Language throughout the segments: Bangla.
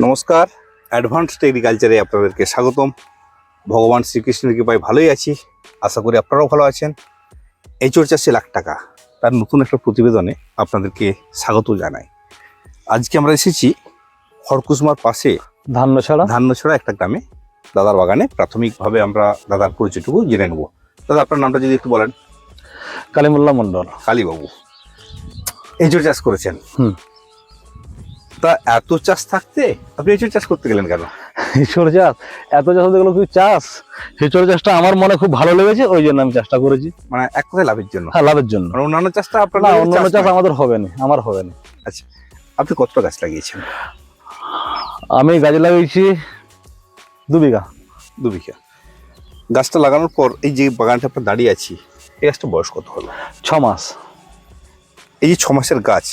নমস্কার। অ্যাডভান্সড এগ্রিকালচারে আপনাদেরকে স্বাগতম। ভগবান শ্রীকৃষ্ণের কৃপায় ভালোই আছি। আশা করি আপনারাও ভালো আছেন। এঁচড় চাষে লাখ টাকা তার নতুন একটা প্রতিবেদনে আপনাদেরকে স্বাগত জানাই। আজকে আমরা এসেছি খড়কুসমার পাশে ধান্য ছাড়া ধান্যছড়া একটা গ্রামে। দাদার বাগানে প্রাথমিকভাবে আমরা দাদার পরিচয়টুকু জেনে নেব। দাদা আপনার নামটা যদি একটু বলেন। কালিমুল্লাহ মন্ডল কালীবাবু। এঁচড় চাষ করেছেন। হুম। তা এত চাষ থাকতে আপনি এঁচড় চাষ করতে গেলেন কেন? হিচড় চাষ এত চাষ দেখল কি চাষ। হিচড় চাষটা আমার মনে খুব ভালো লেগেছে ওই জন্য আমি চাষটা করেছি। মানে এক কথায় লাভের জন্য? হ্যাঁ লাভের জন্য। মানে অন্যান্য চাষটা আপনার না অন্যান্য চাষ চাষ আমাদের হবে না আমার হবে না। আচ্ছা আপনি কতটা গাছ লাগিয়েছেন? আমি গাছ লাগিয়েছি দু বিঘা। দু বিঘা। গাছটা লাগানোর পর এই যে বাগানটা আপনার দাঁড়িয়ে আছি এই গাছটা বয়স কত হলো? ছ মাস। এই যে ছ মাসের গাছ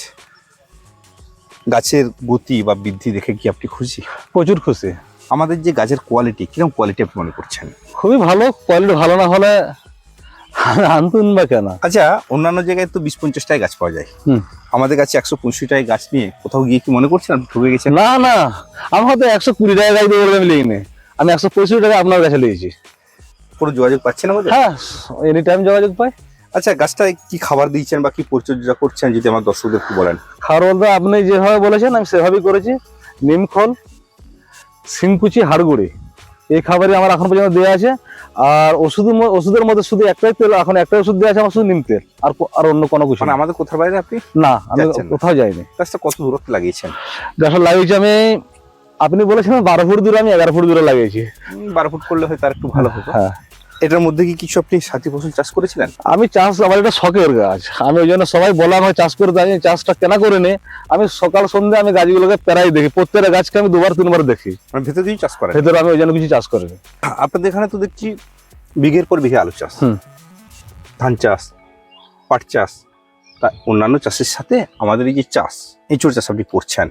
গাছের গতি বা বৃদ্ধি দেখে কি আপনি খুশি? প্রচুর খুশি। আমাদের যে গাছের কোয়ালিটি কীরকম কোয়ালিটি আপনি মনে করছেন? খুবই ভালো কোয়ালিটি ভালো না হলে আনতুন বা কেন? আচ্ছা অন্যান্য জায়গায় তো বিশ পঞ্চাশ টাকায় গাছ পাওয়া যায়। আমাদের কাছে একশো পঁয়ষট্টি গাছ নিয়ে কোথাও গিয়ে কি মনে করছেন আপনি ঠকে গেছেন? না না। আমার হয়তো একশো কুড়ি টাকা গাছ দেবো আমি লিখিনি। আমি একশো পঁয়ষট্টি টাকা আপনার কাছে লিখেছি কোনো যোগাযোগ পাচ্ছেন আমাদের? হ্যাঁ এনি টাইম যোগাযোগ পাই আচ্ছা গাছটায় কি খাবার দিয়েছেন বা কি পরিচর্যা করছেন যদি আমার দর্শকদের একটু বলেন? খাবার বলতে আপনি যেভাবে বলেছেন আমি সেভাবেই করেছি। নিমখল সিংকুচি হাড়গুড়ি এই খাবারই আমার এখন পর্যন্ত দেওয়া আছে। আর ওষুধ ওষুধের মধ্যে শুধু একটাই তেল এখন একটাই ওষুধ দেওয়া আছে আমার শুধু নিম তেল আর আর অন্য কোনো কিছু মানে। আমাদের কোথার বাইরে আপনি? না আমি কোথাও যাইনি। গাছটা কত দূরত্বে লাগিয়েছেন? গাছটা লাগিয়েছি আমি আপনি বলেছিলেন বারো ফুট দূরে আমি এগারো ফুট দূরে লাগিয়েছি। বারো ফুট করলে হয়তো আর একটু ভালো হতো। হ্যাঁ। এটার মধ্যে কি কিছু আপনি সাথী ফসল চাষ করেছিলেন? আমি চাষ আমার এটা শখের গাছ। আমি ওই জন্য সবাই বলে আমাকে চাষ করে তাই চাষটা কেনা করে নে। আমি সকাল সন্ধ্যে আমি গাছগুলোকে প্রায় দেখি। প্রত্যেকটা গাছকে আমি দুবার তিনবার দেখি। মানে ভেতর দিয়েই চাষ করে ভেতরে আমি ওই জন্য কিছু চাষ করিনি আপনাদের এখানে তো দেখছি বিঘের পর বিঘে আলু চাষ। হুম। ধান চাষ পাট চাষ তা অন্যান্য চাষের সাথে আমাদের এই যে চাষ এঁচড় চাষ আপনি করছেন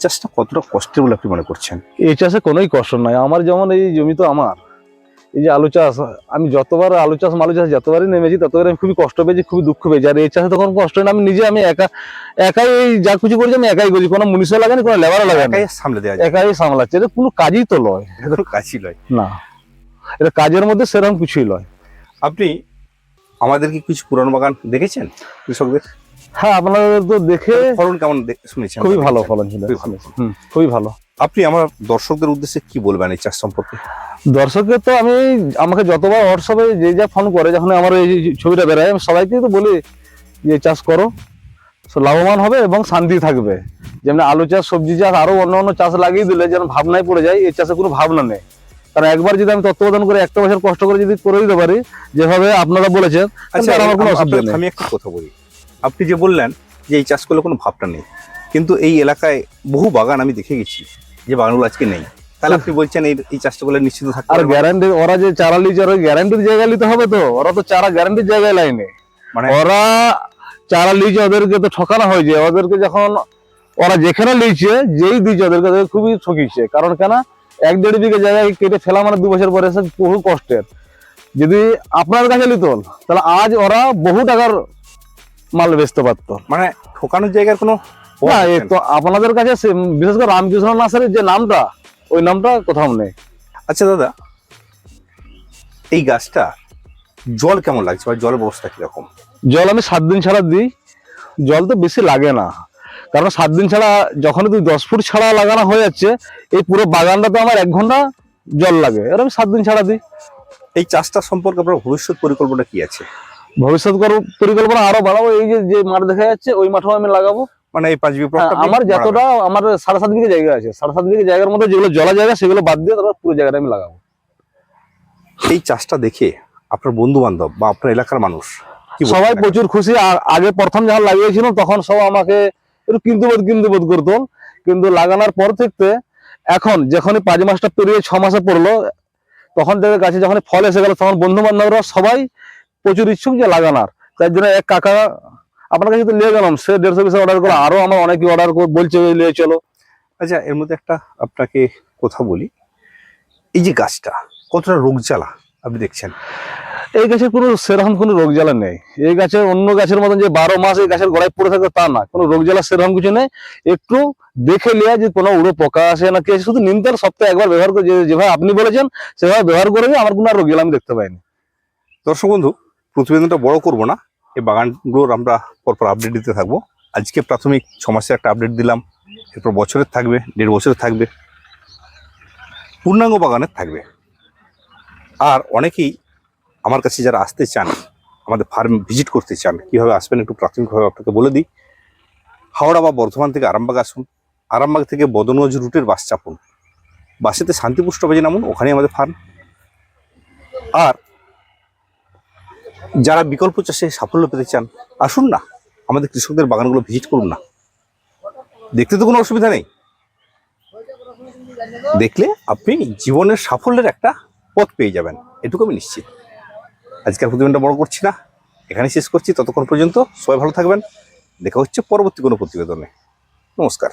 চাষটা কতটা কষ্টের বলে আপনি মনে করছেন? এই চাষে কোনোই কষ্ট নাই। আমার যেমন এই জমি তো আমার এই যে আলু চাষ আমি যতবার আলু চাষ মালু চাষ যতবারই নেমেছি ততবার আমি খুবই কষ্ট পেয়েছি খুবই দুঃখ পেয়েছি। আর এই চাষে তখন কষ্ট না আমি নিজে আমি একা একাই এই যা কিছু করছি আমি একাই করছি। কোনো মুনিশও লাগানি কোনো লেবারও লাগানি একাই সামলে দেওয়া একাই সামলাচ্ছে এটা কোনো কাজই তো লয়। এটা কোনো কাজই লয়। না। এটা কাজের মধ্যে সেরকম কিছুই লয়। আপনি আমাদের কি কিছু পুরানো বাগান দেখেছেন কৃষকদের? হ্যাঁ আপনাদের তো দেখে ফলন কেমন শুনেছেন? খুবই ভালো? ফলন ছিল। খুবই ভালো। আপনি আমার দর্শকদের উদ্দেশ্যে কি বলবেন এই চাষ সম্পর্কে? দর্শককে তো আমি আমাকে যতবার হোয়াটসঅ্যাপে যে যা ফোন করে যখন আমার এই ছবিটা বেরোয় আমি সবাইকে তো বলি যে চাষ করো। লাভবান হবে এবং শান্তি থাকবে। যেমন আলু চাষ সবজি চাষ আরও অন্য অন্য চাষ লাগিয়ে দিলে যেন ভাবনায় পড়ে যায় এই চাষে কোনো ভাবনা নেই। কারণ একবার যদি আমি তত্ত্বাবধান করে একটা বছর কষ্ট করে যদি করে দিতে পারি যেভাবে আপনারা বলেছেন আচ্ছা আমার কোনো আম- অসুবিধা নেই। আমি একটা কথা বলি। আপনি যে বললেন যে এই চাষ করলে কোনো ভাবটা নেই কিন্তু এই এলাকায় বহু বাগান আমি দেখে গেছি। যে বাগানগুলো আজকে নেই। তাহলে আপনি বলছেন এই এই চাষটা করলে নিশ্চিত থাকতে আর গ্যারান্টি ওরা যে চারা লিচে ওরা গ্যারান্টির জায়গায় নিতে হবে তো। ওরা তো চারা গ্যারান্টির জায়গায় লাইনে। মানে ওরা চারা লিচে ওদেরকে তো ঠকানো হয়েছে ওদেরকে যখন ওরা যেখানে লিচে যেই দিয়েছে ওদেরকে ওদের খুবই ঠকিছে। কারণ কেন? এক দেড় বিঘে জায়গায় কেটে ফেলা মানে দু বছর পরে এসে বহু কষ্টের। যদি আপনার কাছে নিত তাহলে আজ ওরা বহু টাকার মাল বেচতে পারতো। মানে ঠকানোর জায়গার কোনো না তো আপনাদের কাছে বিশেষ করে রামকৃষ্ণ নার্সারির যে নামটা ওই নামটা কোথাও নেই। আচ্ছা দাদা এই গাছটা জল কেমন লাগছে বা জলের ব্যবস্থা কীরকম? জল আমি সাত দিন ছাড়া দিই। জল তো বেশি লাগে না। কারণ সাত দিন ছাড়া যখন তুই দশ ফুট ছাড়া লাগানো হয়ে যাচ্ছে এই পুরো বাগানটাতে আমার এক ঘণ্টা জল লাগে। এর আমি সাত দিন ছাড়া দিই। এই চাষটা সম্পর্কে আপনার ভবিষ্যৎ পরিকল্পনা কি আছে? ভবিষ্যৎ পরিকল্পনা আরও বাড়াবো। এই যে যে মাঠ দেখা যাচ্ছে ওই মাঠেও আমি লাগাবো। মানে এই পাঁচ বিঘা হ্যাঁ, আমার যতটা আমার সাড়ে সাত বিঘে জায়গা আছে সাড়ে সাত বিঘে জায়গার মধ্যে যেগুলো জলা জায়গা সেগুলো বাদ দিয়ে তারপর পুরো জায়গাটা আমি লাগাবো। এই চাষটা দেখে আপনার বন্ধু বান্ধব বা আপনার এলাকার মানুষ সবাই প্রচুর খুশি। আর আগে প্রথম যখন লাগিয়েছিলাম তখন সব আমাকে একটু কিন্তু বোধ কিন্তু বোধ করতো। কিন্তু লাগানোর পর থেকে এখন যখনই পাঁচ মাসটা পেরিয়ে ছ মাসে পড়ল তখন থেকে গাছে যখন ফল এসে গেল তখন বন্ধু বান্ধবরা সবাই প্রচুর ইচ্ছুক যে লাগানোর। তাই জন্য এক কাকা আপনার কাছে তো নিয়ে গেলাম সে দেড়শো পিসের অর্ডার করে আরও আমার অনেকে অর্ডার বলছে নিয়ে চলো। আচ্ছা এর মধ্যে একটা আপনাকে কথা বলি। এই যে গাছটা কতটা রোগ জ্বালা আপনি দেখছেন? এই গাছের কোনো সেরকম কোনো রোগ জ্বালা নেই। এই গাছের অন্য গাছের মতন যে বারো মাস এই গাছের গোড়ায় পড়ে থাকে তা না। কোনো রোগ জ্বালা সেরকম কিছু নেই। একটু দেখে নেওয়া যে কোনো উড়ো পোকা আসে না কি শুধু নিমতাল সপ্তাহে একবার ব্যবহার করে যেভাবে আপনি বলেছেন সেভাবে ব্যবহার করে আমার কোনো আর রোগ জ্বালা আমি দেখতে পাইনি। দর্শক বন্ধু প্রতিবেদনটা বড় করব না। এই বাগানগুলোর আমরা পরপর আপডেট দিতে থাকব। আজকে প্রাথমিক ছ একটা আপডেট দিলাম। এরপর বছরের থাকবে, দেড় বছরের থাকবে। পূর্ণাঙ্গ বাগানের থাকবে। আর অনেকেই আমার কাছে যারা আসতে চান, আমাদের ফার্ম ভিজিট করতে চান, কীভাবে আসবেন একটু প্রাথমিকভাবে আপনাকে বলে দিই। হাওড়া বা বর্ধমান থেকে আরামবাগ আসুন। আরামবাগ থেকে বদনগঞ্জ রুটের বাস চাপুন। বাসেতে শান্তিপুষ্ট বাজে নামুন, ওখানেই আমাদের ফার্ম আর যারা বিকল্প চাষে সাফল্য পেতে চান, আসুন না। আমাদের কৃষকদের বাগানগুলো ভিজিট করুন না। দেখতে তো কোনো অসুবিধা নেই। দেখলে আপনি জীবনের সাফল্যের একটা পথ পেয়ে যাবেন। এটুকু আমি নিশ্চিত। আজকের প্রতিবেদনটা বড় করছি না। এখানে শেষ করছি। ততক্ষণ পর্যন্ত সবাই ভালো থাকবেন। দেখা হচ্ছে পরবর্তী কোনো প্রতিবেদনে। নমস্কার।